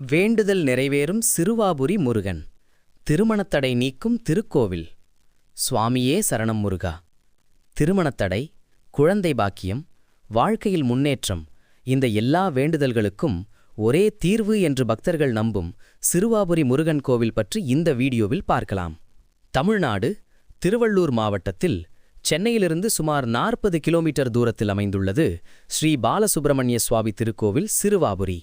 வேண்டுதல் நிறைவேறும் சிறுவாபுரி முருகன். திருமணத்தடை நீக்கும் திருக்கோவில். சுவாமியே சரணம் முருகா. திருமணத்தடை குழந்தை பாக்கியம் வாழ்க்கையில் முன்னேற்றம் இந்த எல்லா வேண்டுதல்களுக்கும் ஒரே தீர்வு என்று பக்தர்கள் நம்பும் சிறுவாபுரி முருகன் கோவில் பற்றி இந்த வீடியோவில் பார்க்கலாம். தமிழ்நாடு திருவள்ளூர் மாவட்டத்தில் சென்னையிலிருந்து சுமார் நாற்பது கிலோமீட்டர் தூரத்தில் அமைந்துள்ளது ஸ்ரீ பாலசுப்பிரமணிய சுவாமி திருக்கோவில் சிறுவாபுரி.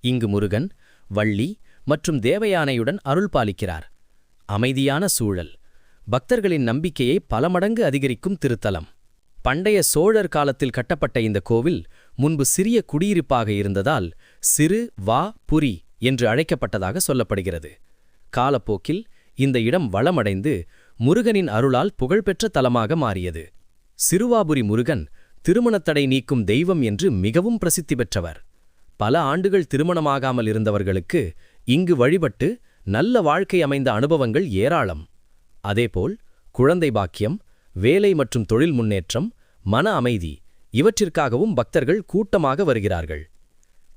இங்கு முருகன் வள்ளி மற்றும் தேவயானையுடன் அருள் பாலிக்கிறார். அமைதியான சூழல். பக்தர்களின் நம்பிக்கையை பல மடங்கு அதிகரிக்கும் திருத்தலம். பண்டைய சோழர் காலத்தில் கட்டப்பட்ட இந்த கோவில் முன்பு சிறிய குடியிருப்பாக இருந்ததால் சிறு வா புரி என்று அழைக்கப்பட்டதாக சொல்லப்படுகிறது. காலப்போக்கில் இந்த இடம் வளமடைந்து முருகனின் அருளால் புகழ்பெற்ற தலமாக மாறியது. சிறுவாபுரி முருகன் திருமணத்தடை நீக்கும் தெய்வம் என்று மிகவும் பிரசித்தி பெற்றவர். பல ஆண்டுகள் திருமணமாகாமல் இருந்தவர்களுக்கு இங்கு வழிபட்டு நல்ல வாழ்க்கை அமைந்த அனுபவங்கள் ஏராளம். அதேபோல் குழந்தை பாக்கியம் வேலை மற்றும் தொழில் முன்னேற்றம் மன அமைதி இவற்றிற்காகவும் பக்தர்கள் கூட்டமாக வருகிறார்கள்.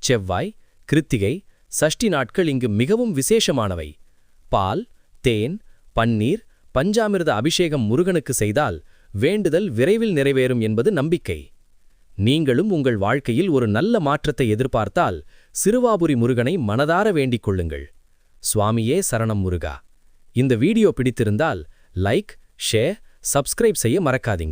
செவ்வாய் கிருத்திகை சஷ்டி நாட்கள் இங்கு மிகவும் விசேஷமானவை. பால் தேன் பன்னீர் பஞ்சாமிர்த அபிஷேகம் முருகனுக்கு செய்தால் வேண்டுதல் விரைவில் நிறைவேறும் என்பது நம்பிக்கை. நீங்களும் உங்கள் வாழ்க்கையில் ஒரு நல்ல மாற்றத்தை எதிர்பார்த்தால் சிறுவாபுரி முருகனை மனதார வேண்டிக் கொள்ளுங்கள். சுவாமியே சரணம் முருகா. இந்த வீடியோ பிடித்திருந்தால் லைக் ஷேர் சப்ஸ்கிரைப் செய்ய மறக்காதீங்க.